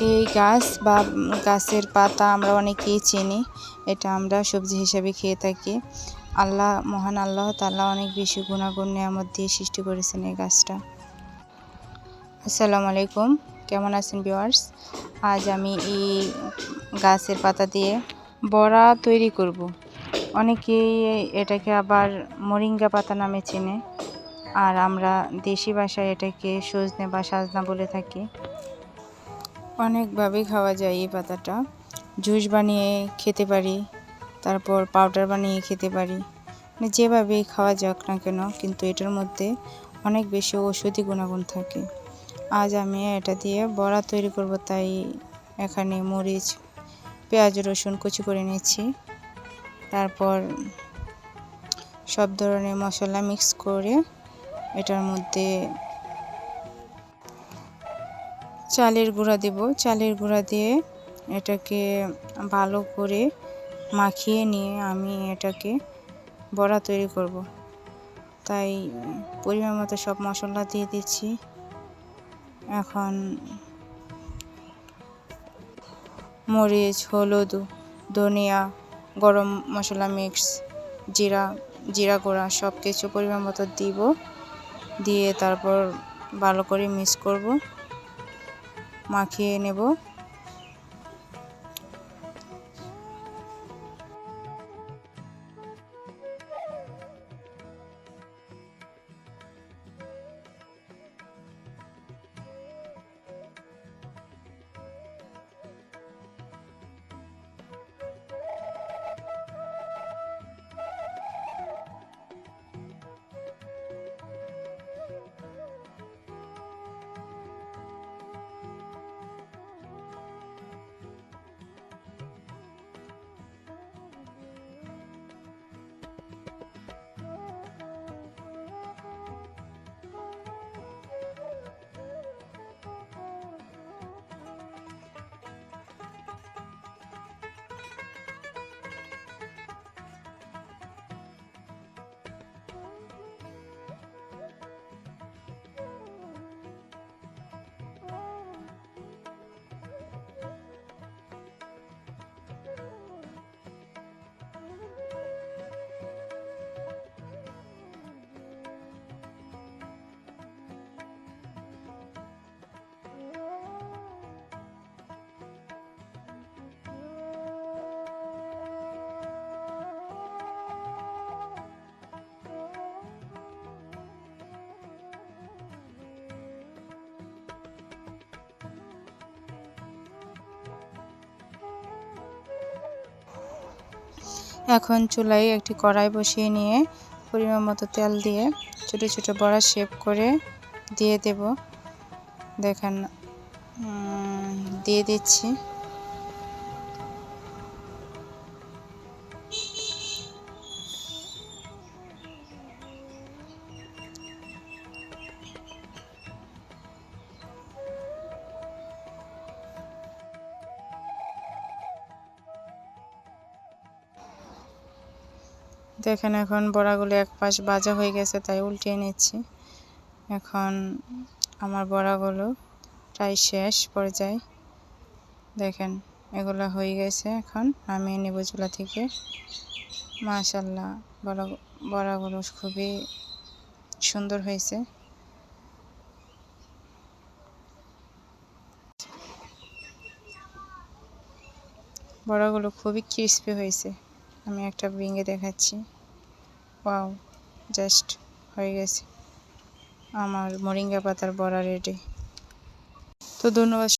এই গাছ বা গাছের পাতা আমরা অনেকেই চিনি। এটা আমরা সবজি হিসেবে খেয়ে থাকি। আল্লাহ, মহান আল্লাহ তাআলা অনেক বেশি গুণাগুণ, নিয়ামত দিয়ে সৃষ্টি করেছেন এই গাছটা। আসসালামু আলাইকুম। কেমন আছেন ভিউয়ার্স? আজ আমি এই গাছের পাতা দিয়ে বড়া তৈরি করব। অনেকেই এটাকে আবার মরিঙ্গা পাতা নামে চেনে। আর আমরা দেশি ভাষায় এটাকে সজনে বা সাজনা বলে থাকি। অনেকভাবেই খাওয়া যায় এই পাতাটা। জুস বানিয়ে খেতে পারি, তারপর পাউডার বানিয়ে খেতে পারি। মানে যেভাবেই খাওয়া যাক না কেন, কিন্তু এটার মধ্যে অনেক বেশি ঔষধি গুণাগুণ থাকে। আজ আমি এটা দিয়ে বড়া তৈরি করব, তাই এখানে মরিচ, পেঁয়াজ, রসুন কুচি করে নিচ্ছি তারপর সব ধরনের মশলা মিক্স করে এটার মধ্যে চালের গুঁড়া দেব। চালের গুঁড়া দিয়ে এটাকে ভালো করে মাখিয়ে নিয়ে আমি এটাকে বড়া তৈরি করব। তাই পরিমাণ মতো সব মশলা দিয়ে দিচ্ছি। এখন মরিচ, হলুদ, ধনিয়া, গরম মশলা মিক্স, জিরা জিরা গুঁড়া সব কিছু পরিমাণ মতো দিব। দিয়ে তারপর ভালো করে মিক্স করব। মাখিয়ে নেব। এখন চুলায় একটি কড়াই বসিয়ে নিয়ে পরিমাণ মতো তেল দিয়ে ছোটো ছোটো বড়া শেপ করে দিয়ে দেব। দেখেন দিয়ে দিচ্ছি। দেখেন এখন বড়াগুলো এক পাশ বাজা হয়ে গেছে, তাই উল্টিয়ে নিচ্ছি। এখন আমার বড়াগুলো প্রায় শেষ পর্যায়ে। দেখেন, এগুলো হয়ে গেছে এখন, নামিয়ে নেব চুলা থেকে। মাশাল্লাহ বড়া, বড়াগুলো খুবই সুন্দর হয়েছে। বড়াগুলো খুবই ক্রিস্পি হয়েছে। আমি একটা ভেঙে দেখাচ্ছি। ওয়াও, জাস্ট হয়ে গেছে। আমার মরিঙ্গা পাতার বড়া রেডি তো ধন্যবাদ।